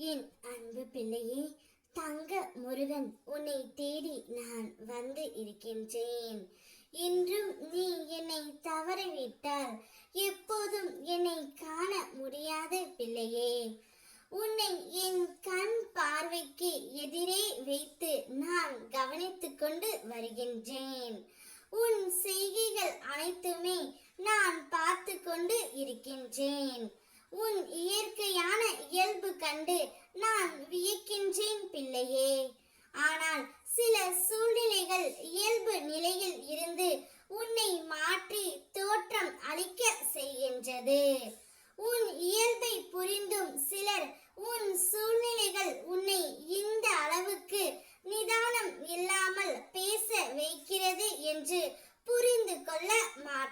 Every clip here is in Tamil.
என் அன்பு பிள்ளையே தங்க முருகன் உன்னை தேடி நான் வந்து இருக்கின்றேன். இன்றும் நீ என்னை தவறிவிட்டால் எப்போதும் என்னை காண முடியாத பிள்ளையே. உன்னை என் கண் பார்வைக்கு எதிரே வைத்து நான் கவனித்து கொண்டு வருகின்றேன். உன் செய்கைகள் அனைத்துமே நான் பார்த்து கொண்டு இருக்கின்றேன். உன் இயற்கையான இயல்பு கண்டு நான் வியக்கின்றேன் பிள்ளையே. ஆனால் சில சூழ்நிலைகள் இயல்பு நிலையில் இருந்து உன்னை மாற்றி தோற்றம் அளிக்க செய்கின்றது. உன் இயல்பை புரிந்தும் சிலர் உன் சூழ்நிலைகள் உன்னை இந்த அளவுக்கு நிதானம் இல்லாமல் பேச வைக்கிறது என்று புரிந்து கொள்ள மாட்டார்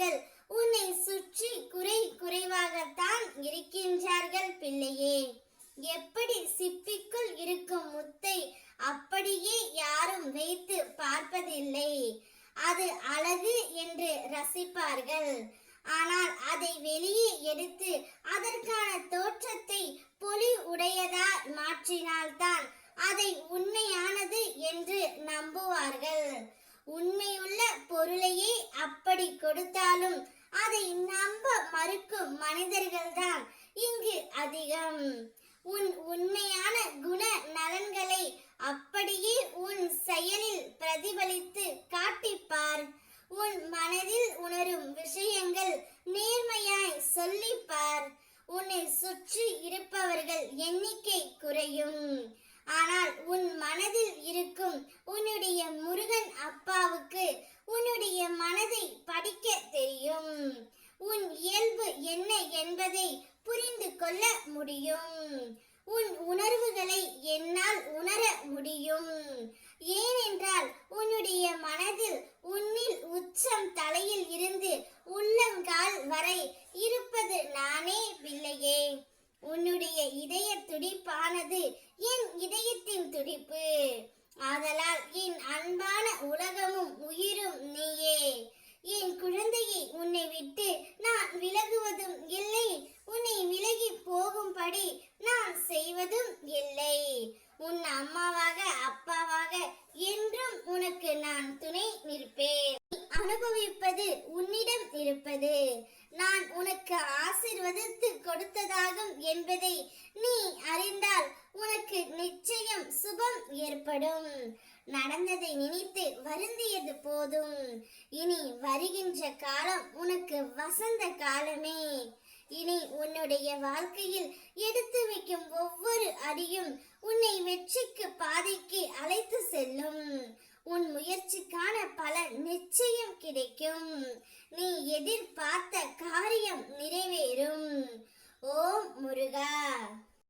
நினைப்பவர்கள் உன்னை சுற்றி குறை குறைவாகத்தான் இருக்கின்றார்கள் பிள்ளையே. எப்படி சிப்பிக்குள் இருக்கும் முத்தை அப்படியே யாரும் வைத்து பார்ப்பதில்லை. அது அழகு என்று ரசிப்பார்கள். ஆனால் அதை வெளியே எடுத்து அதற்கான தோற்றத்தை பொலி உடையதா மாற்றினால்தான் அதை உண்மையானது என்று நம்புவார்கள். உண்மை பொருளையே அப்படி கொடுத்தாலும் அதை நம்ப மறுக்கும் மனிதர்கள்தான் இங்கு அதிகம். உன் உண்மையான குண நலன்களை அப்படியே உன் செயலில் பிரதிபலித்து காட்டிப்பார். உன் மனதில் உணரும் விஷயங்கள் நேர்மையாய் சொல்லிப்பார். உன்னை சுற்றி இருப்பவர்கள் எண்ணிக்கை குறையும். ஆனால் உன் மனதில் இருக்கும் உன்னுடைய முருகன் அப்பாவுக்கு உன்னுடைய மனதை படிக்க தெரியும் உன் இயல்பு என்ன என்பதை புரிந்து கொள்ள முடியும். உன் உணர்வுகளை என்னால் உணர முடியும். ஏனென்றால் உன்னுடைய மனதில் உன்னில் உச்சம் தலையில் இருந்து உள்ளங்கால் வரை இருப்பது நானே பிள்ளையே உன்னுடைய இதய துடிப்பானது என் இதயத்தின் துடிப்பு. ஆதலால் என் அன்பான உலகமும் உயிரும் நீயே. என் குழந்தை உன்னை விட்டு நான் விலகுவதும் இல்லை உன்னை விலகி போகும்படி நான் செய்வதும் இல்லை. உன் அம்மாவாக அப்பாவாக என்றும் உனக்கு நான் துணை நிற்பேன். அனுபவிப்பது உன்னிடம் இருப்பது. நான் உனக்கு ஆசிர்வதித்து கொடுத்ததாகும் என்பதை நீ அறிந்தால் உனக்கு நிச்சயம் சுபம் ஏற்படும். நடந்ததை நினைத்து வருந்தியது போதும். இனி வருகின்ற காலம் உனக்கு வசந்த காலமே. இனி உன்னுடைய வாழ்க்கையில் எடுத்து வைக்கும் ஒவ்வொரு அடியும் உன்னை வெற்றிக்கு பாதைக்கு அழைத்து செல்லும். உன் முயற்சிக்கான பலன் நிச்சயம் கிடைக்கும். நீ எதிர்பார்த்த காரியம் நிறைவேறும். ஓம் முருகா.